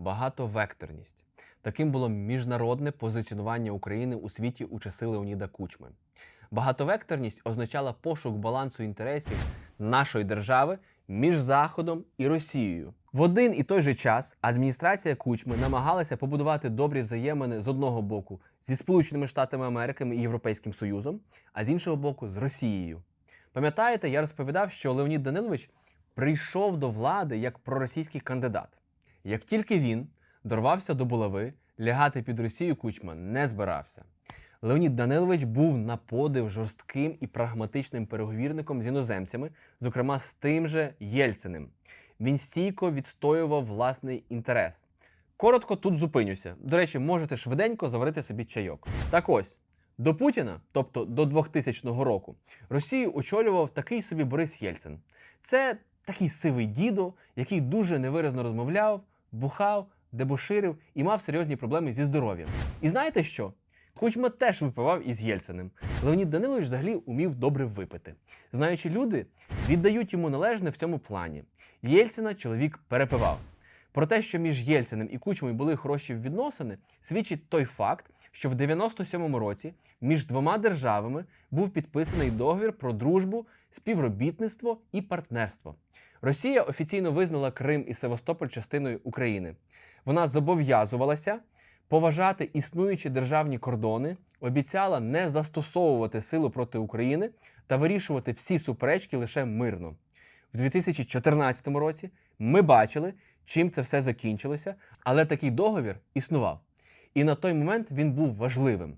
багатовекторність. Таким було міжнародне позиціонування України у світі у часи Леоніда Кучми. Багатовекторність означала пошук балансу інтересів нашої держави між Заходом і Росією. В один і той же час адміністрація Кучми намагалася побудувати добрі взаємини з одного боку зі Сполученими Штатами Америки і Європейським Союзом, а з іншого боку з Росією. Пам'ятаєте, я розповідав, що Леонід Данилович прийшов до влади як проросійський кандидат. Як тільки він дорвався до булави, лягати під Росію Кучма не збирався. Леонід Данилович був на подив жорстким і прагматичним переговірником з іноземцями, зокрема з тим же Єльциним. Він стійко відстоював власний інтерес. Коротко тут зупинюся. До речі, можете швиденько заварити собі чайок. Так ось, до Путіна, тобто до 2000 року, Росію очолював такий собі Борис Єльцин. Це такий сивий дідо, який дуже невиразно розмовляв, бухав, дебоширив і мав серйозні проблеми зі здоров'ям. І знаєте що? Кучма теж випивав із Єльциним. Леонід Данилович взагалі умів добре випити. Знаючи люди, віддають йому належне в цьому плані. Єльцина чоловік перепивав. Про те, що між Єльциним і Кучмою були хороші відносини, свідчить той факт, що в 97-му році між двома державами був підписаний договір про дружбу, співробітництво і партнерство. Росія офіційно визнала Крим і Севастополь частиною України. Вона зобов'язувалася поважати існуючі державні кордони, обіцяла не застосовувати силу проти України та вирішувати всі суперечки лише мирно. В 2014 році ми бачили, чим це все закінчилося, але такий договір існував. І на той момент він був важливим.